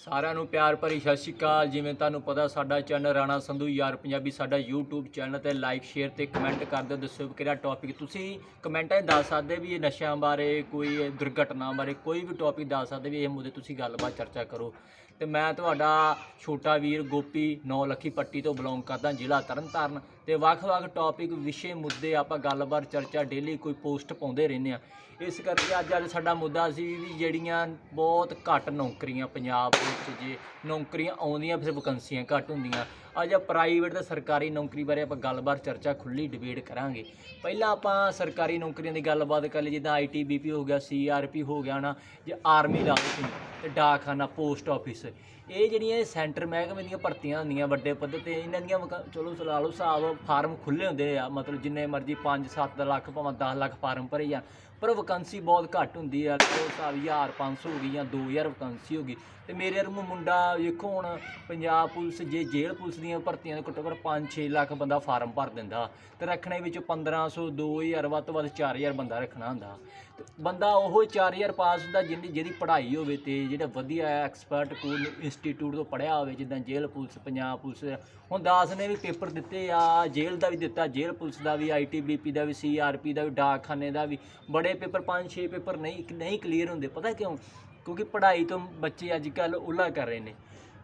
ਸਾਰਿਆਂ ਨੂੰ ਪਿਆਰ ਭਰੀ ਸਤਿ ਸ਼੍ਰੀ ਅਕਾਲ। ਜਿਵੇਂ ਤੁਹਾਨੂੰ ਪਤਾ, ਸਾਡਾ ਚੈਨਲ ਰਾਣਾ ਸੰਧੂ ਯਾਰ ਪੰਜਾਬੀ, ਸਾਡਾ YouTube ਚੈਨਲ ਤੇ ਲਾਈਕ ਸ਼ੇਅਰ ਤੇ ਕਮੈਂਟ ਕਰ ਦਿਓ। ਦੱਸੋ ਵੀ ਕਿਹੜਾ ਟੌਪਿਕ ਤੁਸੀਂ ਕਮੈਂਟਾਂ 'ਚ ਦੱਸ ਸਕਦੇ ਵੀ ਇਹ ਨਸ਼ਿਆਂ ਬਾਰੇ, ਕੋਈ ਦੁਰਘਟਨਾ ਬਾਰੇ, ਕੋਈ ਵੀ ਟੌਪਿਕ ਦੱਸ ਸਕਦੇ ਵੀ ਇਹ ਮੁੱਦੇ ਤੁਸੀਂ ਗੱਲਬਾਤ ਚਰਚਾ ਕਰੋ। ਤੇ ਮੈਂ ਤੁਹਾਡਾ ਛੋਟਾ ਵੀਰ ਗੋਪੀ ਨੌ ਲੱਖੀ ਪੱਟੀ ਤੋਂ ਬਿਲੋਂਗ ਕਰਦਾ ਜ਼ਿਲ੍ਹਾ ਤਰਨਤਾਰਨ। ਤੇ ਵੱਖ-ਵੱਖ ਟੌਪਿਕ ਵਿਸ਼ੇ, ਮੁੱਦੇ ਆਪਾਂ ਗੱਲਬਾਤ, ਚਰਚਾ ਡੇਲੀ ਕੋਈ ਪੋਸਟ ਪਾਉਂਦੇ ਰਹਿੰਦੇ ਆ ਇਸ ਕਰਕੇ ਅੱਜ ਅੱਜ ਸਾਡਾ ਮੁੱਦਾ ਸੀ ਵੀ ਜਿਹੜੀਆਂ ਬਹੁਤ ਘੱਟ ਨੌਕਰੀਆਂ ਪੰਜਾਬ ਵਿੱਚ ਜੇ ਨੌਕਰੀਆਂ ਆਉਂਦੀਆਂ, ਫਿਰ ਵੈਕੰਸੀਆਂ ਘੱਟ ਹੁੰਦੀਆਂ। ਅੱਜ ਪ੍ਰਾਈਵੇਟ ਤੇ ਸਰਕਾਰੀ ਨੌਕਰੀ ਬਾਰੇ ਆਪਾਂ ਗੱਲਬਾਤ, ਚਰਚਾ ਖੁੱਲੀ ਡਿਬੇਟ ਕਰਾਂਗੇ। ਪਹਿਲਾਂ ਆਪਾਂ ਸਰਕਾਰੀ ਨੌਕਰੀਆਂ ਦੀ ਗੱਲਬਾਤ ਕਰ ਲਈ ਜਿੱਦਾਂ ਆਈਟੀਬੀਪੀ ਹੋ ਗਿਆ ਸੀਆਰਪੀ ਹੋ ਗਿਆ ਨਾ ਜੇ ਆਰਮੀ ਦਾ ਲਓ ਤੇ ਡਾਕਖਾਨਾ ਪੋਸਟ ਆਫਿਸ ਇਹ ਜਿਹੜੀਆਂ ਇਹ ਸੈਂਟਰ ਮਹਿਕਮੇ ਦੀਆਂ ਭਰਤੀਆਂ ਹੁੰਦੀਆਂ ਵੱਡੇ ਪੱਧਰ ਤੇ, ਇਹਨਾਂ ਦੀਆਂ ਵਕਾ- ਚਲੋ ਲਾ ਲਓ ਹਿਸਾਬ ਫਾਰਮ ਖੁੱਲੇ ਹੁੰਦੇ ਆ, ਮਤਲਬ ਜਿੰਨੇ ਮਰਜ਼ੀ 5-7 ਲੱਖ ਭਾਵੇਂ 10 ਲੱਖ ਫਾਰਮ ਭਰੇ ਜਾਂ ਪਰ ਵੈਕੈਂਸੀ ਬਹੁਤ ਘੱਟ ਹੁੰਦੀ ਆ। ਉਹ ਹਿਸਾਬ 1500 ਹੋ ਗਈ ਜਾਂ 2000 ਵੈਕੈਂਸੀ ਹੋ ਗਈ। ਤੇ ਮੇਰੇ ਵਰਗੂ ਮੁੰਡਾ ਵੇਖੋ ਹੁਣ ਪੰਜਾਬ ਪੁਲਿਸ ਜੇ ਜੇਲ੍ਹ ਪੁਲਿਸ ਦੀਆਂ ਭਰਤੀਆਂ ਦੇ ਘੱਟੋ ਘੱਟ 5-6 ਲੱਖ ਬੰਦਾ ਫਾਰਮ ਭਰ ਦਿੰਦਾ। ਤੇ ਰੱਖਣੇ ਵਿੱਚ 1500 2000 ਵੱਧ ਤੋਂ ਵੱਧ 4000 ਬੰਦਾ ਰੱਖਣਾ ਹੁੰਦਾ। ਤੇ ਬੰਦਾ ਉਹ 4000 ਪਾਸ ਹੁੰਦਾ ਜਿਹਦੀ ਜਿਹਦੀ ਪੜ੍ਹਾਈ ਹੋਵੇ ਤੇ ਜਿਹੜਾ ਵਧੀਆ ਐਕਸਪਰਟ ਕੋਲ ਇੰਸਟੀਚਿਊਟ ਤੋਂ ਪੜ੍ਹਿਆ ਹੋਵੇ, ਜਿੱਦਾਂ ਜੇਲ੍ਹ ਪੁਲਿਸ, ਪੰਜਾਬ ਪੁਲਿਸ। ਹੁਣ ਦਾਸ ਨੇ ਵੀ ਪੇਪਰ ਦਿੱਤੇ ਆ, ਜੇਲ੍ਹ ਦਾ ਵੀ ਦਿੱਤਾ, ਜੇਲ੍ਹ ਪੁਲਿਸ ਦਾ ਵੀ ਆਈਟੀਬੀਪੀ ਦਾ ਵੀ ਸੀਆਰਪੀ ਦਾ ਵੀ, ਡਾਕਖਾਨੇ ਦਾ ਵੀ। ਬੜੇ ਪੇਪਰ 5-6 ਪੇਪਰ ਨਹੀਂ ਨਹੀਂ ਕਲੀਅਰ ਹੁੰਦੇ, ਪਤਾ ਕਿਉਂ? ਕਿਉਂਕਿ ਪੜ੍ਹਾਈ ਤੋਂ ਬੱਚੇ ਅੱਜ ਕੱਲ ਉਲਾ ਕਰ ਰਹੇ ਨੇ।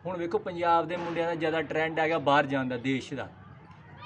ਹੁਣ ਵੇਖੋ, ਪੰਜਾਬ ਦੇ ਮੁੰਡਿਆਂ ਦਾ ਜ਼ਿਆਦਾ ਟ੍ਰੈਂਡ ਹੈਗਾ ਬਾਹਰ ਜਾਣ ਦਾ, ਦੇਸ਼ ਦਾ।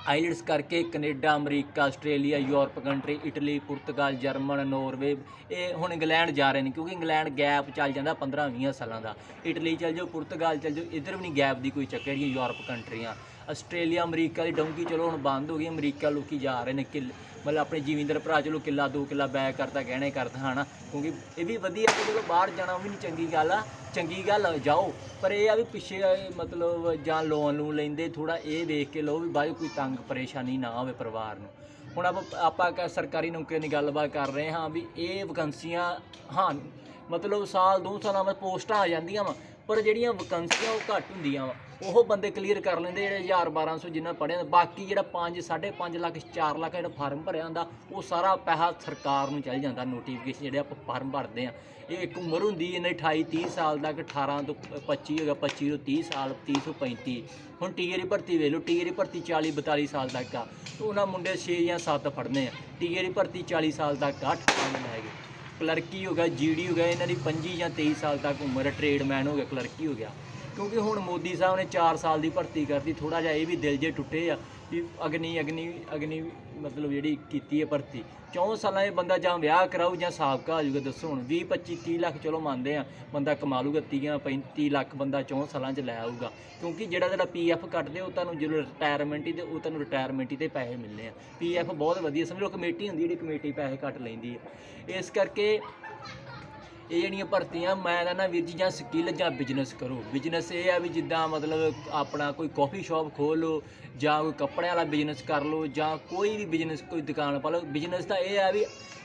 ਆਈਲਟਸ ਕਰਕੇ Canada, America, Australia, Europe country Italy, Portugal, German, Norway, ਇਹ ਹੁਣ ਇੰਗਲੈਂਡ ਜਾ ਰਹੇ ਨੇ, ਕਿਉਂਕਿ ਇੰਗਲੈਂਡ ਗੈਪ ਚੱਲ ਜਾਂਦਾ 15-20 ਸਾਲਾਂ ਦਾ। ਇਟਲੀ ਚੱਲ ਜਾਓ, ਪੁਰਤਗਾਲ ਚੱਲ ਜਾਓ, ਇਧਰ ਵੀ ਨਹੀਂ ਗੈਪ ਦੀ ਕੋਈ ਚੱਕਰ, ਜਿਹੜੀਆਂ ਯੂਰਪ ਕੰਟਰੀਆਂ ਆਸਟ੍ਰੇਲੀਆ, ਅਮਰੀਕਾ ਦੀ ਡੌਂਕੀ, ਚਲੋ ਹੁਣ ਬੰਦ ਹੋ ਗਈ, ਅਮਰੀਕਾ ਲੋਕੀ ਜਾ ਰਹੇ ਨੇ ਕਿ ਮਤਲਬ ਆਪਣੇ ਜ਼ਿਮੀਂਦਾਰ ਭਰਾ ਚਲੋ ਕਿੱਲਾ ਦੋ ਕਿੱਲਾ ਬੈਕ ਕਰਦਾ ਗਹਿਣੇ ਕਰਦਾ ਹਨਾ? ਕਿਉਂਕਿ ਇਹ ਵੀ ਵਧੀਆ ਕਿ ਚਲੋ ਬਾਹਰ ਜਾਣਾ ਉਹ ਵੀ ਨਹੀਂ ਚੰਗੀ ਗੱਲ ਆ। ਚੰਗੀ ਗੱਲ ਆ, ਜਾਓ। ਪਰ ਇਹ ਆ ਵੀ ਪਿੱਛੇ ਮਤਲਬ ਜਾਂ ਲੋਨ ਲੂਨ ਲੈਂਦੇ ਥੋੜਾ ਇਹ ਵੇਖ ਕੇ ਲਓ ਵੀ ਬਾਅਦ 'ਚ ਕੋਈ ਤੰਗ ਪਰੇਸ਼ਾਨੀ ਨਾ ਹੋਵੇ ਪਰਿਵਾਰ ਨੂੰ। ਹੁਣ ਆਪਾਂ ਆਪਾਂ ਕ- ਸਰਕਾਰੀ ਨੌਕਰੀਆਂ ਦੀ ਗੱਲਬਾਤ ਕਰ ਰਹੇ ਹਾਂ ਵੀ ਇਹ ਵੈਕੰਸੀਆਂ ਹਾਂ ਮਤਲਬ ਸਾਲ ਦੋ ਸਾਲਾਂ ਬਾਅਦ ਪੋਸਟਾਂ ਆ ਜਾਂਦੀਆਂ ਵਾ। ਪਰ ਜਿਹੜੀਆਂ ਵੈਕੰਸੀਆਂ ਉਹ ਘੱਟ ਹੁੰਦੀਆਂ ਵਾ, ਉਹ ਬੰਦੇ ਕਲੀਅਰ ਕਰ ਲੈਂਦੇ ਜਿਹੜੇ 1000 1200 ਜਿੰਨਾ ਪੜ੍ਹਿਆ ਬਾਕੀ ਜਿਹੜਾ 5 5.5 ਲੱਖ 4 ਲੱਖ ਜਿਹੜਾ ਫਾਰਮ ਭਰਿਆ ਹੁੰਦਾ, ਉਹ ਸਾਰਾ ਪੈਸਾ ਸਰਕਾਰ ਨੂੰ ਚੱਲ ਜਾਂਦਾ ਨੋਟੀਫਿਕੇਸ਼ਨ ਜਿਹੜੇ ਆਪਾਂ ਫਾਰਮ ਭਰਦੇ ਆ। ਇਹ ਇੱਕ ਉਮਰ ਹੁੰਦੀ ਇਹਨਾਂ 28 30 ਸਾਲ ਤੱਕ 18 ਤੋਂ 25 ਹੈਗਾ 25 ਤੋਂ 30 ਸਾਲ 30 ਤੋਂ 35 ਹੁਣ ਟੀਏ ਦੀ ਭਰਤੀ ਵੇਖ ਲਓ ਟੀਏ ਦੀ ਭਰਤੀ 40 42 ਸਾਲ ਤੱਕ ਆ। ਉਹਨਾਂ ਮੁੰਡੇ 6 ਜਾਂ 7 ਫੜਨੇ ਆ। ਟੀਏ ਦੀ ਭਰਤੀ 40 ਸਾਲ ਤੱਕ 8 ਫੜਨੇ ਹੈਗੇ। ਕਲਰਕੀ ਹੋ ਗਿਆ, ਜੀਡੀ ਹੋ ਗਿਆ, ਇਹਨਾਂ ਦੀ 25 ਜਾਂ 23 ਸਾਲ ਤੱਕ ਉਮਰ ਟ੍ਰੇਡਮੈਨ ਹੋ ਗਿਆ, ਕਲਰਕੀ ਹੋ ਗਿਆ। ਕਿਉਂਕਿ ਹੁਣ ਮੋਦੀ ਸਾਹਿਬ ਨੇ 4 ਸਾਲ ਦੀ ਭਰਤੀ ਕਰਤੀ ਥੋੜਾ ਜਿਹਾ ਇਹ ਵੀ ਦਿਲ ਜੇ ਟੁੱਟੇ ਆ ਵੀ ਅਗਨੀ ਅਗਨੀ ਅਗਨੀ ਮਤਲਬ ਜਿਹੜੀ ਕੀਤੀ ਹੈ ਭਰਤੀ। 4 ਸਾਲਾਂ ਦੇ ਬੰਦਾ ਜਾਂ ਵਿਆਹ ਕਰਾਊ ਜਾਂ ਸਾਬਕਾ ਹੋ ਜਾਊਗਾ, ਦੱਸੋ ਹੁਣ। 20 25 30 ਲੱਖ ਚਲੋ ਮੰਨਦੇ ਆ। ਬੰਦਾ ਕਮਾ ਲੂਗਾ 30 35 ਲੱਖ ਬੰਦਾ 4 ਸਾਲਾਂ 'ਚ ਲੈ ਆਊਗਾ। ਕਿਉਂਕਿ ਜਿਹੜਾ ਜਿਹੜਾ ਪੀਐਫ ਕੱਟਦੇ, ਉਹ ਤੁਹਾਨੂੰ ਜਦੋਂ ਰਿਟਾਇਰਮੈਂਟ ਹੀ ਤੇ ਉਹ ਤੁਹਾਨੂੰ ਰਿਟਾਇਰਮੈਂਟ ਹੀ ਤੇ ਪੈਸੇ ਮਿਲਨੇ ਆ। ਪੀਐਫ ਬਹੁਤ ਵਧੀਆ, ਸਮਝ ਲਓ ਕਮੇਟੀ ਹੁੰਦੀ ਜਿਹੜੀ ਕਮੇਟੀ ਪੈਸੇ ਕੱਟ ਲੈਂਦੀ ਹੈ ਇਸ ਕਰਕੇ ਇਹ ਜਿਹੜੀਆਂ ਭਰਤੀਆਂ, ਮੈਂ ਕਹਿੰਦਾ ਵੀਰ ਜੀ ਜਾਂ ਸਕਿੱਲ ਜਾਂ ਬਿਜ਼ਨਸ ਕਰੋ। ਬਿਜ਼ਨਸ ਇਹ ਆ ਵੀ ਜਿੱਦਾਂ ਮਤਲਬ ਆਪਣਾ ਕੋਈ ਕਾਫੀ ਸ਼ਾਪ ਖੋਲ ਲਓ, ਜਾਂ ਕੋਈ ਕੱਪੜਿਆਂ ਵਾਲਾ ਬਿਜ਼ਨਸ ਕਰ ਲਓ, ਜਾਂ ਕੋਈ ਵੀ ਬਿਜ਼ਨਸ ਕੋਈ ਦੁਕਾਨ ਪਾ ਲਓ। ਬਿਜ਼ਨਸ ਤਾਂ ਇਹ ਆ ਵੀ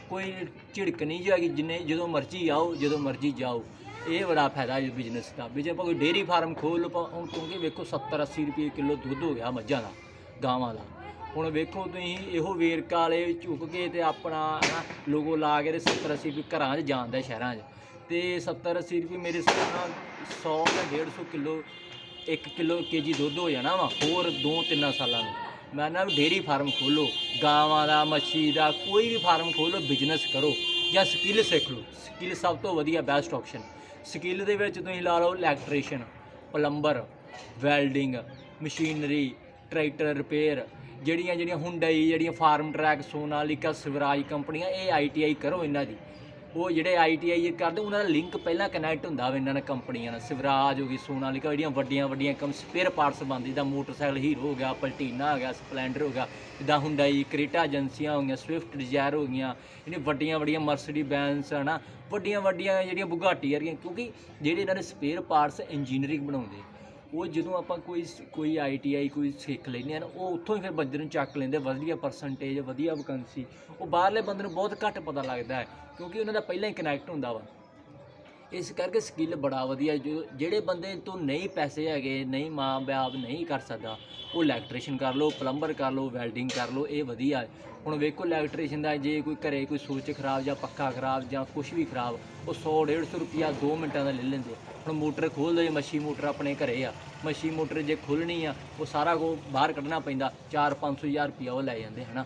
ਕੋਈ ਝਿੜਕ ਨਹੀਂ ਜਾਗੀ ਜਿੰਨੇ ਜਦੋਂ ਮਰਜ਼ੀ ਆਓ, ਜਦੋਂ ਮਰਜ਼ੀ ਜਾਓ। ਇਹ ਬੜਾ ਫਾਇਦਾ ਹੈ ਬਿਜ਼ਨਸ ਦਾ। ਵੀ ਜੇ ਆਪਾਂ ਕੋਈ ਡੇਅਰੀ ਫਾਰਮ ਖੋਲ ਲਓ, ਆਪਾਂ ਹੁਣ ਕਿਉਂਕਿ ਵੇਖੋ 70 80 ਰੁਪਏ ਕਿਲੋ ਦੁੱਧ ਹੋ ਗਿਆ ਮੱਝਾਂ ਦਾ, ਗਾਵਾਂ ਦਾ। ਹੁਣ ਵੇਖੋ ਤੁਸੀਂ ਇਹੋ ਵੇਰਕਾ ਵਾਲੇ ਝੁਕ ਕੇ ਤੇ ਆਪਣਾ ਹਨਾ, ਲੋਗੋ ਲਾ ਕੇ ਤੇ 70 80 ਰੁਪਏ ਘਰਾਂ 'ਚ ਜਾਂਦਾ ਸ਼ਹਿਰਾਂ 'ਚ। ਤੇ 70 80 ਰੁਪਏ ਮੇਰੇ ਹਿਸਾਬ ਨਾਲ 100 ਜਾਂ 150 ਕਿਲੋ 1 ਕਿਲੋ ਕੇਜੀ ਦੁੱਧ ਹੋ ਜਾਣਾ ਵਾ, ਹੋਰ 2-3 ਸਾਲਾਂ ਨੂੰ। ਮੈਂ ਨਾ ਡੇਰੀ ਫਾਰਮ ਖੋਲੋ ਗਾਵਾਂ ਦਾ, ਮੱਛੀ ਦਾ, ਕੋਈ ਵੀ ਫਾਰਮ ਖੋਲੋ ਬਿਜ਼ਨਸ ਕਰੋ ਜਾਂ ਸਕਿੱਲ ਸਿੱਖ ਲਓ। ਸਕਿੱਲ ਸਭ ਤੋਂ ਵਧੀਆ ਬੈਸਟ ਆਪਸ਼ਨ ਸਕਿੱਲ ਦੇ ਵਿੱਚ ਤੁਸੀਂ ਲਾ ਲਓ electrician plumber welding machinery tractor repair ਜਿਹੜੀਆਂ ਜਿਹੜੀਆਂ ਹੁੰਡਈ ਜਿਹੜੀਆਂ ਫਾਰਮ ਟਰੈਕ ਸੋਨਾਲੀਕਾ, ਸਵਰਾਜ ਕੰਪਨੀਆਂ, ਇਹ ਆਈਟੀਆਈ ਕਰੋ ਇਹਨਾਂ ਦੀ। ਉਹ ਜਿਹੜੇ ਆਈਟੀਆਈ ਕਰਦੇ, ਉਹਨਾਂ ਦਾ ਲਿੰਕ ਪਹਿਲਾਂ ਕਨੈਕਟ ਹੁੰਦਾ ਵਾ ਇਹਨਾਂ ਨਾਲ ਕੰਪਨੀਆਂ ਨਾਲ। ਸਿਵਰਾਜ ਹੋ ਗਈ ਸੋਨਾਲੀਕਾ ਜਿਹੜੀਆਂ ਵੱਡੀਆਂ ਵੱਡੀਆਂ ਕੰਮ ਸਪੇਅਰ ਪਾਰਟਸ ਬਣਦੀ, ਜਿੱਦਾਂ ਮੋਟਰਸਾਈਕਲ ਹੀਰੋ ਹੋ ਗਿਆ, ਪਲਟੀਨਾ ਹੋ ਗਿਆ, ਸਪਲੈਂਡਰ ਹੋ ਗਿਆ, ਜਿੱਦਾਂ ਹੁੰਡਾਈ ਕ੍ਰੇਟਾ ਏਜੰਸੀਆਂ ਹੋ ਗਈਆਂ ਸਵਿਫਟ ਡਿਜ਼ਾਇਰ ਹੋ ਗਈਆਂ, ਇਹਨੇ ਵੱਡੀਆਂ ਵੱਡੀਆਂ ਮਰਸੀਡੀ ਬੈਂਸ ਹਨਾ, ਵੱਡੀਆਂ ਵੱਡੀਆਂ ਜਿਹੜੀਆਂ ਬੁਗਾਟੀ ਵਰਗੀਆਂ, ਕਿਉਂਕਿ ਜਿਹੜੇ ਇਹਨਾਂ ਦੇ ਸਪੇਅਰ ਪਾਰਟਸ ਇੰਜੀਨੀਅਰਿੰਗ ਬਣਾਉਂਦੇ ਉਹ ਜਦੋਂ ਆਪਾਂ ਕੋਈ ਸ- ਕੋਈ ਆਈਟੀਆਈ ਕੋਈ ਸਿੱਖ ਲੈਂਦੇ ਆ ਨਾ, ਉਹ ਉੱਥੋਂ ਹੀ ਫਿਰ ਬੰਦੇ ਨੂੰ ਚੱਕ ਲੈਂਦੇ ਵਧੀਆ ਪਰਸੈਂਟੇਜ ਵਧੀਆ ਵੈਕੈਂਸੀ ਉਹ ਬਾਹਰਲੇ ਬੰਦੇ ਨੂੰ ਬਹੁਤ ਘੱਟ ਪਤਾ ਲੱਗਦਾ ਹੈ, ਕਿਉਂਕਿ ਉਹਨਾਂ ਦਾ ਪਹਿਲਾਂ ਹੀ ਕਨੈਕਟ ਹੁੰਦਾ ਵਾ। ਇਸ ਕਰਕੇ ਸਕਿੱਲ ਬੜਾ ਵਧੀਆ, ਜੋ ਜਿਹੜੇ ਬੰਦੇ ਤੋਂ ਨਹੀਂ ਪੈਸੇ ਹੈਗੇ, ਨਹੀਂ ਮਾਂ ਬਾਪ ਨਹੀਂ ਕਰ ਸਕਦਾ, ਉਹ ਇਲੈਕਟ੍ਰੀਸ਼ੀਅਨ ਕਰ ਲਓ ਪਲੰਬਰ ਕਰ ਲਓ ਵੈਲਡਿੰਗ ਕਰ ਲਓ, ਇਹ ਵਧੀਆ ਹੈ। ਹੁਣ ਵੇਖੋ ਇਲੈਕਟ੍ਰੀਸ਼ੀਅਨ ਦਾ ਜੇ ਕੋਈ ਘਰੇ ਕੋਈ ਸੂਚ ਖਰਾਬ ਜਾਂ ਪੱਖਾ ਖਰਾਬ ਜਾਂ ਕੁਝ ਵੀ ਖਰਾਬ, ਉਹ 100 150 ਰੁਪਿਆ 2 ਮਿੰਟਾਂ ਦਾ ਲੈ ਲੈਂਦੇ। ਹੁਣ ਮੋਟਰ ਖੋਲ੍ਹ ਲਓ ਮੱਛੀ ਮੋਟਰ ਆਪਣੇ ਘਰੇ ਆ। ਮੱਛੀ ਮੋਟਰ ਜੇ ਖੋਲਣੀ ਆ, ਉਹ ਸਾਰਾ ਕੋ ਬਾਹਰ ਕੱਢਣਾ ਪੈਂਦਾ 4-500 ਹਜ਼ਾਰ ਰੁਪਿਆ ਉਹ ਲੈ ਜਾਂਦੇ, ਹਨਾ?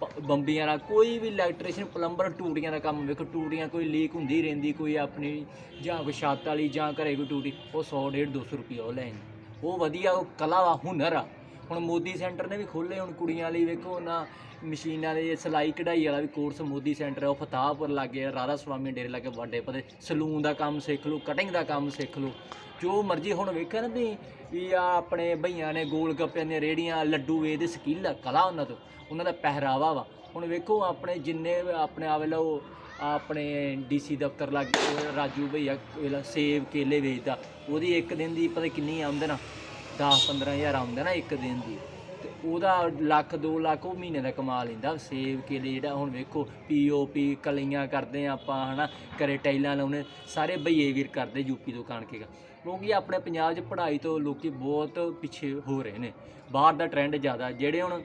ਪ- ਬੰਬੀਆਂ ਨਾਲ ਕੋਈ ਵੀ ਇਲੈਕਟ੍ਰੀਸ਼ਨ ਪਲੰਬਰ ਟੂਟੀਆਂ ਦਾ ਕੰਮ ਵੇਖੋ, ਟੂਟੀਆਂ ਕੋਈ ਲੀਕ ਹੁੰਦੀ ਰਹਿੰਦੀ, ਕੋਈ ਆਪਣੀ, ਜਾਂ ਕੋਈ ਛੱਤ ਵਾਲੀ, ਜਾਂ ਘਰੇ ਕੋਈ ਟੂਟੀ, ਉਹ 100 150 200 ਰੁਪਿਆ ਉਹ ਲੈਣ ਉਹ ਵਧੀਆ, ਉਹ ਕਲਾ ਵਾ ਹੁਨਰ ਆ। ਹੁਣ ਮੋਦੀ ਸੈਂਟਰ ਨੇ ਵੀ ਖੋਲ੍ਹੇ, ਹੁਣ ਕੁੜੀਆਂ ਲਈ ਵੇਖੋ ਨਾ, ਮਸ਼ੀਨਾਂ ਦੇ ਸਿਲਾਈ ਕਢਾਈ ਵਾਲਾ ਵੀ ਕੋਰਸ ਮੋਦੀ ਸੈਂਟਰ ਹੈ, ਉਹ ਫਤਾਹਪੁਰ ਲਾਗੇ ਰਾਧਾ ਸੁਆਮੀ ਡੇਰੇ ਲਾਗੇ ਵੱਡੇ ਪਤੇ ਸਲੂਨ ਦਾ ਕੰਮ ਸਿੱਖ ਲਓ ਕਟਿੰਗ ਦਾ ਕੰਮ ਸਿੱਖ ਲਓ, ਜੋ ਮਰਜ਼ੀ ਹੁਣ ਵੇਖਣ ਨਾ ਵੀ ਆ ਆਪਣੇ ਭਈਆਂ ਨੇ ਗੋਲ ਗੱਪਿਆਂ ਦੀਆਂ ਰੇੜੀਆਂ ਲੱਡੂ ਵੇਚਦੇ, ਸਕਿੱਲ ਆ, ਕਲਾ ਉਹਨਾਂ ਤੋਂ, ਉਹਨਾਂ ਦਾ ਪਹਿਰਾਵਾ ਵਾ। ਹੁਣ ਵੇਖੋ ਆਪਣੇ ਜਿੰਨੇ ਆਪਣੇ ਆਵੇ ਲਓ ਆਪਣੇ ਡੀਸੀ ਦਫ਼ਤਰ ਲੱਗੇ, ਰਾਜੂ ਭਈਆ ਸੇਬ ਕੇਲੇ ਵੇਚਦਾ, ਉਹਦੀ ਇੱਕ ਦਿਨ ਦੀ ਪਤਾ ਕਿੰਨੀ ਆਮਦਨ ਆ। 10 15000 ਆਉਂਦਾ ਨਾ ਇੱਕ ਦਿਨ ਦੀ, ਤੇ ਉਹਦਾ ਲੱਖ 2 ਲੱਖ ਉਹ ਮਹੀਨੇ ਦਾ ਕਮਾ ਲੈਂਦਾ, ਸੇਬ ਕੇਲੇ ਜਿਹੜਾ ਹੁਣ ਵੇਖੋ ਪੀਓਪੀ ਕਲੀਆਂ ਕਰਦੇ ਆ ਆਪਾਂ, ਹਨਾ, ਘਰੇ ਟਾਈਲਾਂ ਲਾਉਣੇ, ਸਾਰੇ ਬਿਹੇਵੀਅਰ ਵੀਰ ਕਰਦੇ ਯੂਪੀ ਤੋਂ ਕਣ ਕੇ ਕਿਉਂਕਿ ਆਪਣੇ ਪੰਜਾਬ 'ਚ ਪੜ੍ਹਾਈ ਤੋਂ ਲੋਕੀ ਬਹੁਤ ਪਿੱਛੇ ਹੋ ਰਹੇ ਨੇ। ਬਾਹਰ ਦਾ ਟ੍ਰੈਂਡ ਜ਼ਿਆਦਾ, ਜਿਹੜੇ ਹੁਣ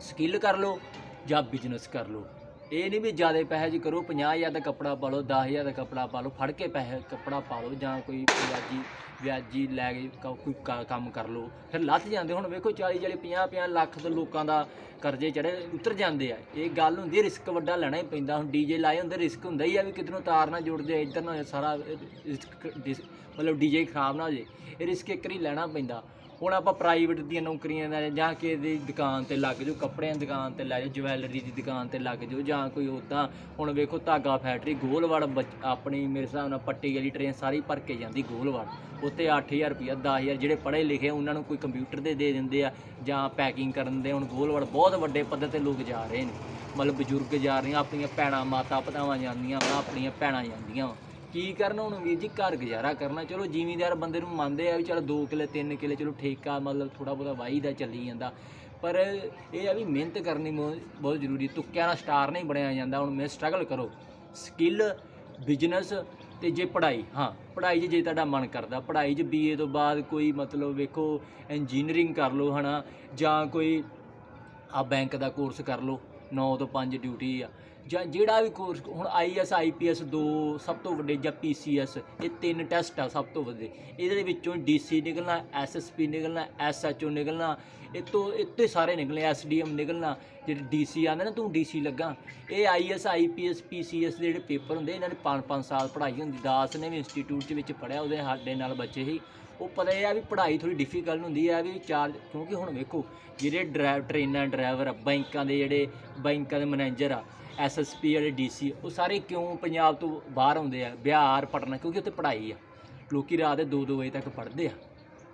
ਸਕਿੱਲ ਕਰ ਲਓ ਜਾਂ ਬਿਜ਼ਨਸ ਕਰ ਲਓ। ਇਹ ਨਹੀਂ ਵੀ ਜ਼ਿਆਦਾ ਪੈਸੇ ਜੀ ਕਰੋ 50000 ਦਾ ਕੱਪੜਾ ਪਾ ਲਓ 10000 ਦਾ ਕੱਪੜਾ ਪਾ ਲਓ, ਫੜ ਕੇ ਪੈਸੇ ਕੱਪੜਾ ਪਾ ਲਓ ਜਾਂ ਕੋਈ ਵਿਆਜੀ ਵਿਆਜੀ ਲੈ ਕੇ ਕ- ਕੋਈ ਕ- ਕੰਮ ਕਰ ਲਓ। ਫਿਰ ਲੱਥ ਜਾਂਦੇ ਹੁਣ ਵੇਖੋ 40 40 50 50 ਲੱਖ ਦੇ ਲੋਕਾਂ ਦਾ ਕਰਜ਼ੇ ਚੜੇ ਉਤਰ ਜਾਂਦੇ ਆ। ਇਹ ਗੱਲ ਹੁੰਦੀ ਰਿਸਕ ਵੱਡਾ ਲੈਣਾ ਹੀ ਪੈਂਦਾ। ਹੁਣ ਡੀਜੇ ਲਾਏ ਹੁੰਦੇ, ਰਿਸਕ ਹੁੰਦਾ ਹੀ ਆ ਵੀ ਕਿਧਰੋਂ ਤਾਰ ਨਾ ਜੁੜ ਜਾਏ ਇੱਧਰ ਨਾ ਸਾਰਾ ਰਿਸਕ ਡਿਸ- ਮਤਲਬ ਡੀਜੇ ਖਰਾਬ ਨਾ ਹੋ ਜਾਏ। ਇਹ ਰਿਸਕ ਇੱਕ ਵਾਰੀ ਲੈਣਾ ਪੈਂਦਾ। ਹੁਣ ਆਪਾਂ ਪ੍ਰਾਈਵੇਟ ਦੀਆਂ ਨੌਕਰੀਆਂ ਦਾ ਜਾਂ ਕਿਸੇ ਦੀ ਦੁਕਾਨ ਤੇ ਲੱਗ ਜਾਓ, ਕੱਪੜਿਆਂ ਦੀ ਦੁਕਾਨ ਤੇ ਲੱਗ ਜਾਓ ਜਵੈਲਰੀ ਦੀ ਦੁਕਾਨ ਤੇ ਲੱਗ ਜਾਓ ਜਾਂ ਕੋਈ ਉੱਦਾਂ ਹੁਣ ਵੇਖੋ ਧਾਗਾ ਫੈਕਟਰੀ ਗੋਲਵਾੜ ਬੱਚ- ਆਪਣੀ ਮੇਰੇ ਹਿਸਾਬ ਨਾਲ ਪੱਟੀ ਵਾਲੀ ਟ੍ਰੇਨ ਸਾਰੀ ਭਰ ਕੇ ਜਾਂਦੀ ਗੋਲਵਾੜ। ਉੱਤੇ 8000 ਰੁਪਇਆ 10000 ਜਿਹੜੇ ਪੜ੍ਹੇ ਲਿਖੇ ਉਹਨਾਂ ਨੂੰ ਕੋਈ ਕੰਪਿਊਟਰ ਦੇ ਦੇ ਦਿੰਦੇ ਆ ਜਾਂ ਪੈਕਿੰਗ ਕਰਨ ਦੇ, ਹੁਣ ਗੋਲਵਾੜ ਬਹੁਤ ਵੱਡੇ ਪੱਧਰ ਤੇ ਲੋਕ ਜਾ ਰਹੇ ਨੇ। ਮਤਲਬ ਬਜ਼ੁਰਗ ਜਾ ਰਹੀਆਂ ਆਪਣੀਆਂ ਭੈਣਾਂ ਮਾਤਾ ਭਤਾਵਾਂ ਜਾਂਦੀਆਂ ਵਾ, ਆਪਣੀਆਂ ਭੈਣਾਂ ਜਾਂਦੀਆਂ ਵਾ। ਕੀ ਕਰਨਾ ਹੁਣ ਵੀਰ ਜੀ? ਘਰ ਗੁਜ਼ਾਰਾ ਕਰਨਾ। ਚਲੋ ਜ਼ਿਮੀਂਦਾਰ ਬੰਦੇ ਨੂੰ ਮੰਨਦੇ ਆ ਵੀ ਚਲ 2 ਕਿੱਲੇ 3 ਕਿੱਲੇ, ਚਲੋ ਠੇਕਾ ਮਤਲਬ ਥੋੜਾ ਬਹੁਤਾ ਵਾਹੀ ਦਾ ਚੱਲੀ ਜਾਂਦਾ। ਪਰ ਇਹ ਆ ਵੀ ਮਿਹਨਤ ਕਰਨੀ ਬਹੁ- ਬਹੁਤ ਜ਼ਰੂਰੀ। ਤੁੱਕਿਆਂ ਦਾ ਸਟਾਰ ਨਹੀਂ ਬਣਿਆ ਜਾਂਦਾ। ਹੁਣ ਮੈਂ ਸਟਰਗਲ ਕਰੋ। ਸਕਿੱਲ ਬਿਜ਼ਨਸ ਤੇ ਜੇ ਪੜ੍ਹਾਈ, ਹਾਂ, ਪੜ੍ਹਾਈ 'ਚ ਜੇ ਤੁਹਾਡਾ ਮਨ ਕਰਦਾ। ਪੜ੍ਹਾਈ 'ਚ ਬੀਏ ਤੋਂ ਬਾਅਦ ਕੋਈ ਮਤਲਬ ਵੇਖੋ ਇੰਜੀਨੀਅਰਿੰਗ ਕਰ ਲਓ ਹਨਾ, ਜਾਂ ਕੋਈ ਆ ਬੈਂਕ ਦਾ ਕੋਰਸ ਕਰ ਲਓ। 9 ਤੋਂ 5 ਡਿਊਟੀ ਆ। ਜਿਹੜਾ ਵੀ ਕੋਰਸ ਹੁਣ ਆਈਐਸ ਆਈਪੀਐਸ ਦੋ, ਸਭ ਤੋਂ ਵੱਡੇ ਜਾਂ ਪੀਸੀਐਸ ਇਹ ਤਿੰਨ ਟੈਸਟ ਆ ਸਭ ਤੋਂ ਵੱਡੇ। ਇਹਦੇ ਦੇ ਵਿੱਚੋਂ ਡੀਸੀ ਨਿਕਲਣਾ ਐਸਐਸਪੀ ਨਿਕਲਣਾ ਐਸਐਚਓ ਨਿਕਲਣਾ, ਇਹ ਤੋਂ ਇੱਥੇ ਸਾਰੇ ਨਿਕਲਣੇ ਐਸਡੀਐਮ ਨਿਕਲਣਾ, ਜਿਹੜੇ ਡੀਸੀ ਆਉਂਦੇ ਨਾ, ਤੂੰ ਡੀਸੀ ਲੱਗਾ। ਇਹ ਆਈਐਸ ਆਈਪੀਐਸ ਪੀਸੀਐਸ ਦੇ ਜਿਹੜੇ ਪੇਪਰ ਹੁੰਦੇ, ਇਹਨਾਂ ਨੇ 5-5 ਸਾਲ ਪੜ੍ਹਾਈ ਹੁੰਦੀ। ਦਾਸ ਨੇ ਵੀ ਇੰਸਟੀਚਿਊਟ ਚ ਵਿੱਚ ਪੜ੍ਹਿਆ, ਉਹਦੇ ਸਾਡੇ ਨਾਲ ਬੱਚੇ ਸੀ। ਉਹ ਪਤਾ ਇਹ ਆ ਵੀ ਪੜ੍ਹਾਈ ਥੋੜੀ ਡਿਫਿਕਲਟ ਹੁੰਦੀ ਆ, ਵੀ ਚਾਰ, ਕਿਉਂਕਿ ਹੁਣ ਵੇਖੋ, ਜਿਹੜੇ ਡਰਾਈਵ ਟ੍ਰੇਨਰ ਡਰਾਈਵਰ ਆ, ਬੈਂਕਾਂ ਦੇ ਜਿਹੜੇ, ਬੈਂਕਾਂ ਦੇ ਮੈਨੇਜਰ ਆ ਐਸਐਸਪੀ ਵਾਲੇ ਡੀਸੀ ਉਹ ਸਾਰੇ ਕਿਉਂ ਪੰਜਾਬ ਤੋਂ ਬਾਹਰ ਆਉਂਦੇ ਆ? ਬਿਹਾਰ, ਪਟਨਾ, ਕਿਉਂਕਿ ਉੱਥੇ ਪੜ੍ਹਾਈ ਆ। ਲੋਕੀ ਰਾਤ ਦੇ 2-2 ਵਜੇ ਤੱਕ ਪੜ੍ਹਦੇ ਆ।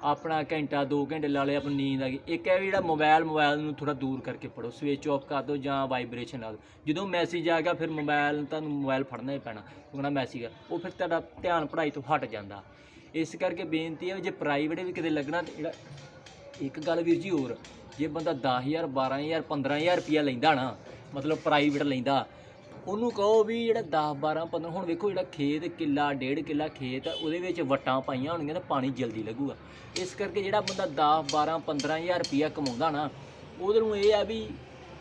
ਆਪਣਾ ਘੰਟਾ 2 ਘੰਟੇ ਲਾ ਲਏ ਆਪਣੀ ਨੀਂਦ ਆ ਗਈ। ਇੱਕ ਹੈ ਵੀ ਜਿਹੜਾ ਮੋਬਾਈਲ ਮੋਬਾਈਲ ਨੂੰ ਥੋੜਾ ਦੂਰ ਕਰਕੇ ਪੜੋ ਸਵਿਚ ਆਫ ਕਰ ਦਿਓ ਜਾਂ ਵਾਈਬ੍ਰੇਸ਼ਨ ਲਾ ਦਿਓ। ਜਦੋਂ ਮੈਸੇਜ ਆ ਗਿਆ, ਫਿਰ ਮੋਬਾਈਲ ਤੁਹਾਨੂੰ ਮੋਬਾਈਲ ਫੜਨਾ ਹੀ ਪੈਣਾ। ਕਿਉਂਕਿ ਮੈਸੇਜ ਆ। ਉਹ ਫਿਰ ਤੁਹਾਡਾ ਧਿਆਨ ਪੜ੍ਹਾਈ ਤੋਂ ਹਟ ਜਾਂਦਾ। ਇਸ ਕਰਕੇ ਬੇਨਤੀ ਹੈ ਵੀ ਜੇ ਪ੍ਰਾਈਵੇਟ ਵੀ ਕਿਤੇ ਲੱਗਣਾ ਤੇ ਜਿਹੜਾ ਇੱਕ ਗੱਲ ਵੀਰ ਜੀ ਹੋਰ, ਜੇ ਬੰਦਾ 10000 12000 15000 ਰੁਪਇਆ ਲੈਂਦਾ ਨਾ ਮਤਲਬ ਪ੍ਰਾਈਵੇਟ ਲੈਂਦਾ। ਉਹਨੂੰ ਕਹੋ ਵੀ ਜਿਹੜਾ 10 12 15 ਹੁਣ ਵੇਖੋ ਜਿਹੜਾ ਖੇਤ ਕਿੱਲਾ, ਡੇਢ ਕਿੱਲਾ ਖੇਤ ਆ, ਉਹਦੇ ਵਿੱਚ ਵਟਾਂ ਪਾਈਆਂ ਹੋਣਗੀਆਂ ਤਾਂ ਪਾਣੀ ਜਲਦੀ ਲੱਗੂਗਾ। ਇਸ ਕਰਕੇ ਜਿਹੜਾ ਬੰਦਾ 10 12 15000 ਰੁਪਇਆ ਕਮਾਉਂਦਾ ਨਾ, ਉਹਦੇ ਨੂੰ ਇਹ ਆ ਵੀ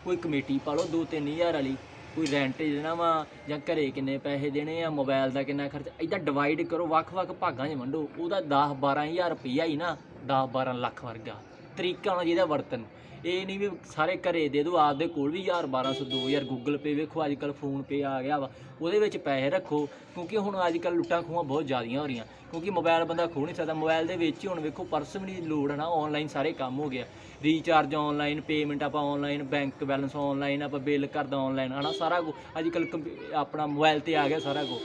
ਕੋਈ ਕਮੇਟੀ ਪਾ ਲਓ 2 3000 ਵਾਲੀ, ਕੋਈ ਰੈਂਟ ਦੇਣਾ ਵਾ ਜਾਂ ਘਰੇ ਕਿੰਨੇ ਪੈਸੇ ਦੇਣੇ ਆ ਮੋਬਾਈਲ ਦਾ ਕਿੰਨਾ ਖਰਚਾ ਇਦਾਂ ਡਿਵਾਈਡ ਕਰੋ, ਵੱਖ-ਵੱਖ ਭਾਗਾਂ 'ਚ ਵੰਡੋ, ਉਹਦਾ 10 12000 ਰੁਪਈਆ ਹੀ ਨਾ 10 12 ਲੱਖ ਵਰਗਾ। ਤਰੀਕਾ ਹੋਣਾ ਜਿਹਦਾ ਵਰਤਨ ਇਹ ਨਹੀਂ ਵੀ ਸਾਰੇ ਘਰੇ ਦੇ ਦਿਓ ਆਪਦੇ ਕੋਲ ਵੀ 1000 1200 2000 ਗੂਗਲ ਪੇ ਵੇਖੋ ਅੱਜ ਕੱਲ ਫੋਨ ਪੇ ਆ ਗਿਆ ਵਾ। ਉਹਦੇ ਵਿੱਚ ਪੈਸੇ ਰੱਖੋ, ਕਿਉਂਕਿ ਹੁਣ ਅੱਜ ਕੱਲ ਲੁੱਟਾਂ ਖੋਹਾਂ ਬਹੁਤ ਜ਼ਿਆਦੀਆਂ ਹੋ ਰਹੀਆਂ। ਕਿਉਂਕਿ ਮੋਬਾਈਲ ਬੰਦਾ ਖੋ ਨਹੀਂ ਸਕਦਾ। ਮੋਬਾਈਲ ਦੇ ਵਿੱਚ ਹੀ ਹੁਣ ਵੇਖੋ ਪਰਸ ਵੀ ਨਹੀਂ ਲੋੜ ਹੈ ਨਾ ਆਨਲਾਈਨ ਸਾਰੇ ਕੰਮ ਹੋ ਗਿਆ। ਰੀਚਾਰਜ ਆਨਲਾਈਨ ਪੇਮੈਂਟ ਆਪਾਂ ਆਨਲਾਈਨ ਬੈਂਕ ਬੈਲੈਂਸ ਆਨਲਾਈਨ ਆਪਾਂ ਬਿੱਲ ਕਰਦਾ ਆਨਲਾਈਨ ਹਨਾ, ਸਾਰਾ ਕੁਝ ਅੱਜ ਕੱਲ ਆਪਣਾ ਮੋਬਾਈਲ ਤੇ ਆ ਗਿਆ ਸਾਰਾ ਕੁਝ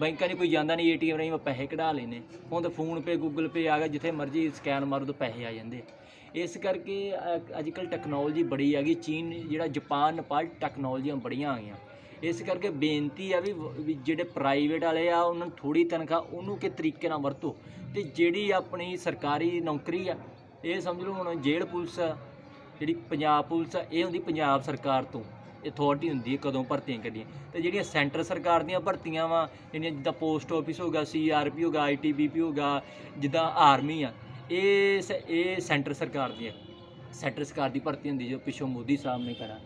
ਬੈਂਕਾਂ 'ਚ ਕੋਈ ਜਾਂਦਾ ਨਹੀਂ ਏਟੀਐਮ ਰਾਹੀਂ ਪੈਸੇ ਕਢਾ ਲੈਨੇ ਹੁਣ ਤਾਂ ਫੋਨ ਪੇ ਗੂਗਲ ਪੇ ਆ ਗਿਆ, ਜਿੱਥੇ ਮਰਜ਼ੀ ਸਕੈਨ ਮਾਰੋ ਤਾਂ ਪੈਸੇ ਆ ਜਾਂਦੇ। ਇਸ ਕਰਕੇ, ਅ- ਅੱਜ ਕੱਲ ਟੈਕਨੋਲੋਜੀ ਬੜੀ ਆ ਗਈ। ਚੀਨ, ਜਿਹੜਾ ਜਾਪਾਨ, ਨੇਪਾਲ ਟੈਕਨੋਲੋਜੀਆਂ ਬੜੀਆਂ ਆ ਗਈਆਂ। ਇਸ ਕਰਕੇ ਬੇਨਤੀ ਆ ਵੀ ਜਿਹੜੇ ਪ੍ਰਾਈਵੇਟ ਵਾਲੇ ਆ, ਉਹਨਾਂ ਨੂੰ ਥੋੜੀ ਤਨਖਾਹ, ਉਹਨੂੰ ਕਿ ਤਰੀਕੇ ਨਾਲ ਵਰਤੋ। ਤੇ ਜਿਹੜੀ ਆਪਣੀ ਸਰਕਾਰੀ ਨੌਕਰੀ ਆ, ਇਹ ਸਮਝ ਲਓ ਹੁਣ ਜੇਲ੍ਹ ਪੁਲਿਸ ਆ, ਜਿਹੜੀ ਪੰਜਾਬ ਪੁਲਿਸ ਆ, ਇਹ ਹੁੰਦੀ ਪੰਜਾਬ ਸਰਕਾਰ ਤੋਂ। ਅਥਾਰਟੀ ਹੁੰਦੀ ਹੈ ਕਦੋਂ ਭਰਤੀਆਂ ਕਰਦੀਆਂ ਤੇ ਜਿਹੜੀਆਂ ਸੈਂਟਰ ਸਰਕਾਰ ਦੀਆਂ ਭਰਤੀਆਂ ਵਾ, ਜਿਹੜੀਆਂ ਜਿੱਦਾਂ ਪੋਸਟ ਆਫਿਸ ਹੋਗਾ ਸੀਆਰਪੀ ਹੋਗਾ ਆਈਟੀਬੀਪੀ ਹੋਗਾ ਜਿੱਦਾਂ ਆਰਮੀ ਆ ਇਹ ਸ- ਇਹ ਸੈਂਟਰ ਸਰਕਾਰ ਦੀ ਹੈ। ਸੈਂਟਰ ਸਰਕਾਰ ਦੀ ਭਰਤੀ ਹੁੰਦੀ ਜੋ ਪਿੱਛੋਂ ਮੋਦੀ ਸਾਹਿਬ ਨੇ ਕਰਾ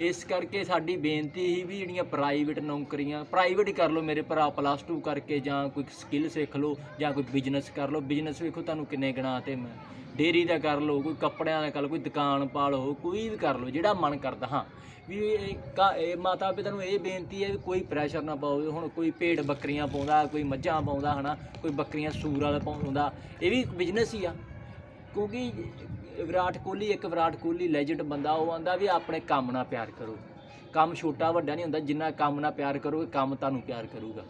ਇਸ ਕਰਕੇ ਸਾਡੀ ਬੇਨਤੀ ਹੀ ਵੀ ਜਿਹੜੀਆਂ ਪ੍ਰਾਈਵੇਟ ਨੌਕਰੀਆਂ ਪ੍ਰਾਈਵੇਟ ਹੀ ਕਰ ਲਓ ਮੇਰੇ ਭਰਾ ਪਲੱਸ 2 ਕਰਕੇ ਜਾਂ ਕੋਈ ਸਕਿੱਲ ਸਿੱਖ ਲਓ ਜਾਂ ਕੋਈ ਬਿਜ਼ਨਸ ਕਰ ਲਓ। ਬਿਜ਼ਨਸ ਵੇਖੋ ਤੁਹਾਨੂੰ ਕਿੰਨੇ ਗਣਾ ਤੇ ਮੈਂ, ਡੇਰੀ ਦਾ ਕਰ ਲਓ, ਕੋਈ ਕੱਪੜਿਆਂ ਦਾ ਕਰ ਲਓ, ਕੋਈ ਦੁਕਾਨ ਪਾ ਲਓ ਕੋਈ ਵੀ ਕਰ ਲਓ, ਜਿਹੜਾ ਮਨ ਕਰਦਾ, ਹਾਂ। ਵੀ ਇਹ ਮਾਤਾ ਪਿਤਾ ਨੂੰ ਇਹ ਬੇਨਤੀ ਹੈ ਵੀ ਕੋਈ ਪ੍ਰੈਸ਼ਰ ਨਾ ਪਾਓ, ਹੁਣ ਕੋਈ ਭੇਡ ਬੱਕਰੀਆਂ ਪਾਉਂਦਾ, ਕੋਈ ਮੱਝਾਂ ਪਾਉਂਦਾ, ਹਨਾ, ਕੋਈ ਬੱਕਰੀਆਂ ਸੂਰ ਵਾਲਾ ਪਾਉਂਦਾ, ਇਹ ਵੀ ਬਿਜ਼ਨਸ ਹੀ ਆ। ਕਿਉਂਕਿ ਵਿਰਾਟ ਕੋਹਲੀ, ਇੱਕ ਵਿਰਾਟ ਕੋਹਲੀ ਲੈਜੈਂਡ ਬੰਦਾ, ਉਹ ਆਂਦਾ ਵੀ ਆਪਣੇ ਕੰਮ ਨਾਲ ਪਿਆਰ ਕਰੋ। ਕੰਮ ਛੋਟਾ ਵੱਡਾ ਨਹੀਂ ਹੁੰਦਾ, ਜਿੰਨਾ ਕੰਮ ਨਾਲ ਪਿਆਰ ਕਰੋਗੇ, ਕੰਮ ਤੁਹਾਨੂੰ ਪਿਆਰ ਕਰੂਗਾ।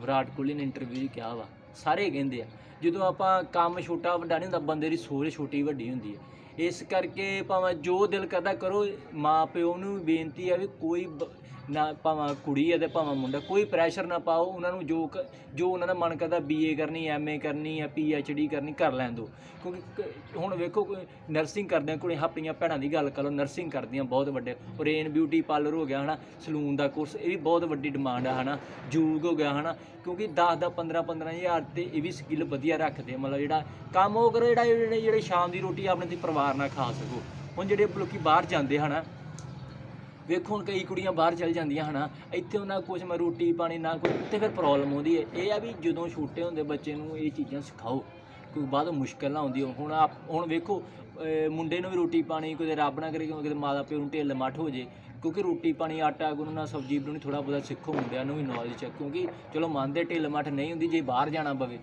ਵਿਰਾਟ ਕੋਹਲੀ ਨੇ ਇੰਟਰਵਿਊ 'ਚ ਕਿਹਾ ਵਾ। ਸਾਰੇ ਕਹਿੰਦੇ ਆ, ਜਦੋਂ ਆਪਾਂ ਕੰਮ ਛੋਟਾ ਵੱਡਾ ਨਹੀਂ ਹੁੰਦਾ, ਬੰਦੇ ਦੀ ਸੋਚ ਛੋਟੀ ਵੱਡੀ ਹੁੰਦੀ ਹੈ ਇਸ ਕਰਕੇ ਭਾਵੇਂ ਜੋ ਦਿਲ ਕਰਦਾ ਕਰੋ, ਮਾਂ ਪਿਓ ਨੂੰ ਵੀ ਬੇਨਤੀ ਹੈ ਵੀ ਕੋਈ ਬ- ਨਾ ਭਾਵੇਂ ਕੁੜੀ ਹੈ ਤੇ ਭਾਵੇਂ ਮੁੰਡਾ ਕੋਈ ਪ੍ਰੈਸ਼ਰ ਨਾ ਪਾਓ ਉਹਨਾਂ ਨੂੰ ਜੋ ਕ- ਜੋ ਉਹਨਾਂ ਦਾ ਮਨ ਕਰਦਾ ਬੀਏ ਕਰਨੀ ਐਮਏ ਕਰਨੀ ਹੈ ਪੀਐਚਡੀ ਕਰਨੀ ਕਰ ਲੈਣ ਦਿਓ। ਕਿਉਂਕਿ ਕ- ਹੁਣ ਵੇਖੋ ਕੋਈ ਨਰਸਿੰਗ ਕਰਦਿਆਂ ਕੁੜੀ ਆਪਣੀਆਂ ਭੈਣਾਂ ਦੀ ਗੱਲ ਕਰ ਲਓ ਨਰਸਿੰਗ ਕਰਦੀਆਂ ਬਹੁਤ ਵੱਡੇ। ਰੇਨ ਬਿਊਟੀ ਪਾਰਲਰ ਹੋ ਗਿਆ ਹਨਾ ਸਲੂਨ ਦਾ ਕੋਰਸ ਇਹ ਵੀ ਬਹੁਤ ਵੱਡੀ ਡਿਮਾਂਡ ਆ ਹਨਾ ਯੂਗ ਹੋ ਗਿਆ ਹਨਾ। ਕਿਉਂਕਿ 10 ਦਾ 15 15000 ਤੇ ਇਹ ਵੀ ਸਕਿੱਲ ਵਧੀਆ ਰੱਖਦੇ ਆ, ਮਤਲਬ ਜਿਹੜਾ ਕੰਮ ਉਹ ਕਰੋ ਜਿਹੜਾ ਜਿਹੜੇ ਜਿਹੜੇ ਸ਼ਾਮ ਦੀ ਰੋਟੀ ਆਪਣੇ ਤੇ ਪਰਿਵਾਰ ਨਾਲ ਖਾ ਸਕੋ। ਹੁਣ ਜਿਹੜੇ ਲੋਕੀ ਬਾਹਰ ਜਾਂਦੇ ਹਨਾ ਵੇਖੋ ਹੁਣ ਕਈ ਕੁੜੀਆਂ ਬਾਹਰ ਚਲ ਜਾਂਦੀਆਂ ਹਨਾ, ਇੱਥੇ ਉਹਨਾਂ ਕੁਝ ਮੈਂ ਰੋਟੀ ਪਾਣੀ, ਨਾ ਕੋਈ, ਉੱਥੇ ਫਿਰ ਪ੍ਰੋਬਲਮ ਆਉਂਦੀ ਹੈ। ਇਹ ਆ ਵੀ ਜਦੋਂ ਛੋਟੇ ਹੁੰਦੇ ਬੱਚੇ ਨੂੰ ਇਹ ਚੀਜ਼ਾਂ ਸਿਖਾਓ ਕਿਉਂਕਿ ਬਾਅਦ ਵਿੱਚ ਮੁਸ਼ਕਲ ਨਾ ਆਉਂਦੀ ਹੁਣ ਆਪ, ਹੁਣ ਵੇਖੋ ਮੁੰਡੇ ਨੂੰ ਵੀ ਰੋਟੀ ਪਾਣੀ ਕੋਈ ਰੱਬ ਨਾ ਕਰੇ ਕਿਤੇ ਮਾਤਾ ਪਿਓ ਨੂੰ ਢਿੱਲ ਮੱਠ ਹੋ ਜੇ, ਕਿਉਂਕਿ ਰੋਟੀ ਪਾਣੀ, ਆਟਾ ਗੁੰਨਣਾ ਸਬਜ਼ੀ ਬਣਾਉਣੀ ਥੋੜਾ ਬਹੁਤਾ ਸਿੱਖੋ ਮੁੰਡਿਆਂ ਨੂੰ ਵੀ ਨੌਲੇਜ ਹੈ ਕਿਉਂਕਿ ਚਲੋ ਮੰਨਦੇ ਢਿੱਲ ਮੱਠ ਨਹੀਂ ਹੁੰਦੀ, ਜੇ ਬਾਹਰ ਜਾਣਾ ਪਵੇ।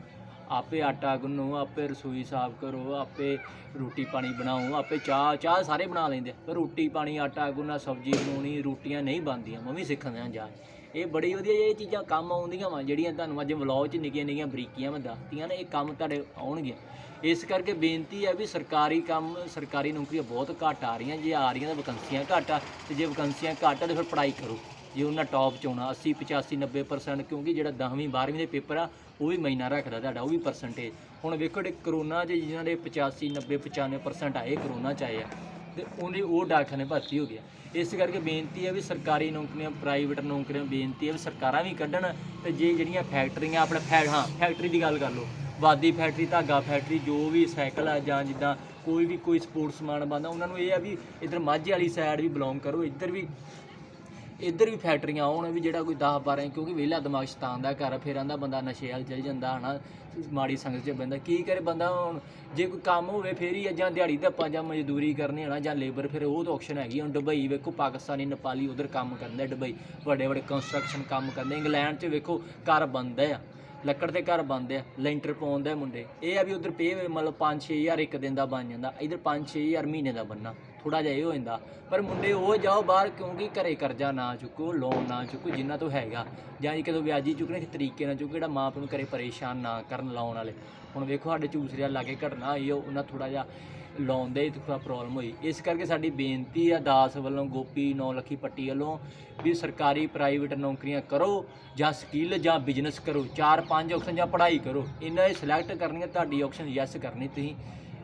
ਆਪੇ ਆਟਾ ਗੁੰਨੋ, ਆਪੇ ਰਸੋਈ ਸਾਫ਼ ਕਰੋ, ਆਪੇ ਰੋਟੀ ਪਾਣੀ ਬਣਾਓ, ਆਪੇ ਚਾਹ ਚਾਹ ਸਾਰੇ ਬਣਾ ਲੈਂਦੇ ਪਰ ਰੋਟੀ ਪਾਣੀ, ਆਟਾ ਗੁੰਨਾ ਸਬਜ਼ੀ ਬਣਾਉਣੀ, ਰੋਟੀਆਂ ਨਹੀਂ ਬਣਦੀਆਂ, ਮੈਂ ਵੀ ਸਿੱਖਣਾ ਜਾ ਇਹ ਬੜੀ ਵਧੀਆ ਇਹ ਚੀਜ਼ਾਂ ਕੰਮ ਆਉਂਦੀਆਂ ਵਾ, ਜਿਹੜੀਆਂ ਤੁਹਾਨੂੰ ਅੱਜ ਵਲੌਗ 'ਚ ਨਿੱਕੀਆਂ ਨਿੱਕੀਆਂ ਬਰੀਕੀਆਂ ਮੈਂ ਦੱਸਤੀਆਂ ਨੇ, ਇਹ ਕੰਮ ਤੁਹਾਡੇ ਆਉਣਗੀਆਂ। ਇਸ ਕਰਕੇ ਬੇਨਤੀ ਹੈ ਵੀ ਸਰਕਾਰੀ ਕੰਮ, ਸਰਕਾਰੀ ਨੌਕਰੀਆਂ ਬਹੁਤ ਘੱਟ ਆ ਰਹੀਆਂ, ਜੇ ਆ ਰਹੀਆਂ ਤਾਂ ਵੈਕੰਸੀਆਂ ਘੱਟ ਆ, ਤੇ ਜੇ ਵੈਕੰਸੀਆਂ ਘੱਟ ਆ ਤਾਂ ਫਿਰ ਪੜ੍ਹਾਈ ਕਰੋ। ਜੇ ਉਹਨਾਂ ਟੌਪ 'ਚ ਆਉਣਾ 80 85 90% ਕਿਉਂਕਿ ਜਿਹੜਾ 10ਵੀਂ 12ਵੀਂ ਦੇ ਪੇਪਰ ਆ, ਉਹ ਵੀ ਮਹੀਨਾ ਰੱਖਦਾ ਤੁਹਾਡਾ, ਉਹ ਵੀ ਪਰਸੈਂਟੇਜ ਹੁਣ ਵੇਖੋ ਜਿਹੜੇ ਕਰੋਨਾ 'ਚ ਜਿਨ੍ਹਾਂ ਦੇ 85 90 95% ਆਏ ਕਰੋਨਾ 'ਚ ਆਏ ਆ, ਤੇ ਉਹਨੇ ਉਹ ਡਾਕਖਾਨੇ ਭਰਤੀ ਹੋ ਗਿਆ ਇਸ ਕਰਕੇ ਬੇਨਤੀ ਹੈ ਵੀ ਸਰਕਾਰੀ ਨੌਕਰੀਆਂ ਪ੍ਰਾਈਵੇਟ ਨੌਕਰੀਆਂ ਬੇਨਤੀ ਹੈ ਵੀ ਸਰਕਾਰਾਂ ਵੀ ਕੱਢਣ, ਤੇ ਜੇ ਜਿਹੜੀਆਂ ਫੈਕਟਰੀਆਂ ਆਪਣੇ ਫੈ ਹਾਂ ਫੈਕਟਰੀ ਦੀ ਗੱਲ ਕਰ ਲਓ, ਵਾਦੀ ਫੈਕਟਰੀ ਧਾਗਾ ਫੈਕਟਰੀ ਜੋ ਵੀ ਸਾਈਕਲ ਆ, ਜਾਂ ਜਿੱਦਾਂ ਕੋਈ ਵੀ ਕੋਈ ਸਪੋਰਟਸ ਸਮਾਨ ਬਣਦਾ, ਉਹਨਾਂ ਨੂੰ ਇਹ ਆ ਵੀ ਇਧਰ ਮਾਝੇ ਵਾਲੀ ਸਾਈਡ ਵੀ ਬਿਲੋਂਗ ਕਰੋ, ਇੱਧਰ ਵੀ ਇੱਧਰ ਵੀ ਫੈਕਟਰੀਆਂ ਆਉਣ ਵੀ ਜਿਹੜਾ ਕੋਈ 10 12 ਕਿਉਂਕਿ ਵਿਹਲਾ ਦਿਮਾਗ ਸ਼ੈਤਾਨ ਦਾ ਘਰ ਫਿਰ ਆਂਦਾ ਬੰਦਾ ਨਸ਼ੇ ਵਾਲ ਚਲ ਜਾਂਦਾ ਹਨਾ ਮਾੜੀ ਸੰਗਤ 'ਚ ਬੰਦਾ। ਕੀ ਕਰੇ ਬੰਦਾ ਹੁਣ? ਜੇ ਕੋਈ ਕੰਮ ਹੋਵੇ ਫੇਰ ਹੀ ਆ, ਜਾਂ ਦਿਹਾੜੀ ਦਾ ਜਾਂ ਮਜ਼ਦੂਰੀ ਕਰਨੀ ਹਨਾ ਜਾਂ ਲੇਬਰ ਫਿਰ ਉਹ ਤਾਂ ਆਪਸ਼ਨ ਹੈਗੀ ਹੁਣ ਦੁਬਈ ਵੇਖੋ ਪਾਕਿਸਤਾਨੀ ਨੇਪਾਲੀ ਉਧਰ ਕੰਮ ਕਰਦੇ ਆ ਦੁਬਈ ਵੱਡੇ ਵੱਡੇ ਕੰਸਟਰਕਸ਼ਨ ਕੰਮ ਕਰਦੇ। ਇੰਗਲੈਂਡ 'ਚ ਵੇਖੋ ਘਰ ਬਣਦੇ ਆ। ਲੱਕੜ ਦੇ ਘਰ ਬਣਦੇ ਆ। ਲੈਂਟਰ ਪਾਉਂਦੇ ਮੁੰਡੇ। ਇਹ ਆ ਵੀ ਉਧਰ ਪੇ ਮਤਲਬ 5-6000 ਇੱਕ ਦਿਨ ਦਾ ਬਣ ਜਾਂਦਾ। ਇਧਰ 5-6000 ਮਹੀਨੇ ਦਾ ਬਣਨਾ। ਥੋੜਾ ਜਿਹਾ ਇਹ ਹੋ ਜਾਂਦਾ। ਪਰ ਮੁੰਡੇ ਉਹ ਜਾਓ ਬਾਹਰ ਕਿਉਂਕਿ ਘਰੇ ਕਰਜ਼ਾ ਨਾ ਚੁੱਕੋ ਲੋਨ ਨਾ ਚੁੱਕੋ ਜਿੰਨਾ ਤੋਂ ਹੈਗਾ। ਜਾਂ ਜੇ ਕਦੋਂ ਵਿਆਜੀ ਚੁੱਕਣੇ ਕਿ ਤਰੀਕੇ ਨਾਲ ਚੁੱਕੋ ਜਿਹੜਾ ਮਾਂ ਪਿਓ ਨੂੰ ਘਰੇ ਪਰੇਸ਼ਾਨ ਨਾ ਕਰਨ ਲਾਉਣ ਵਾਲੇ। ਹੁਣ ਵੇਖੋ ਸਾਡੇ ਚੂਸਰਿਆ ਲਾਗੇ ਘਟਨਾ ਹੋਈ ਆ, ਉਹਨਾਂ ਥੋੜਾ ਜਿਹਾ ਲਾਉਣ ਦੇ ਥੋੜਾ ਪ੍ਰੋਬਲਮ ਹੋਈ। ਇਸ ਕਰਕੇ ਸਾਡੀ ਬੇਨਤੀ ਆ ਦਾਸ ਵੱਲੋਂ ਗੋਪੀ ਨੌ ਲੱਖੀ ਪੱਟੀ ਵੱਲੋਂ ਵੀ ਸਰਕਾਰੀ ਪ੍ਰਾਈਵੇਟ ਨੌਕਰੀਆਂ ਕਰੋ ਜਾਂ ਸਕਿੱਲ ਜਾਂ ਬਿਜ਼ਨਸ ਕਰੋ। ਚਾਰ ਪੰਜ ਆਪਸ਼ਨ ਜਾਂ ਪੜ੍ਹਾਈ ਕਰੋ। ਇਹਨਾਂ ਇਹ ਸਿਲੈਕਟ ਕਰਨੀਆਂ ਤੁਹਾਡੀ ਆਪਸ਼ਨ ਯੈਸ ਕਰਨੀ ਤੁਸੀਂ।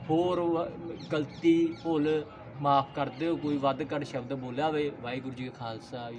ਹੋਰ ਗਲਤੀ ਭੁੱਲ ਮਾਫ ਕਰ ਦਿਓ ਕੋਈ ਵੱਧ ਘੱਟ ਸ਼ਬਦ ਬੋਲਿਆ ਹੋਵੇ ਵਾਹਿਗੁਰੂ ਜੀ ਕਾ ਖਾਲਸਾ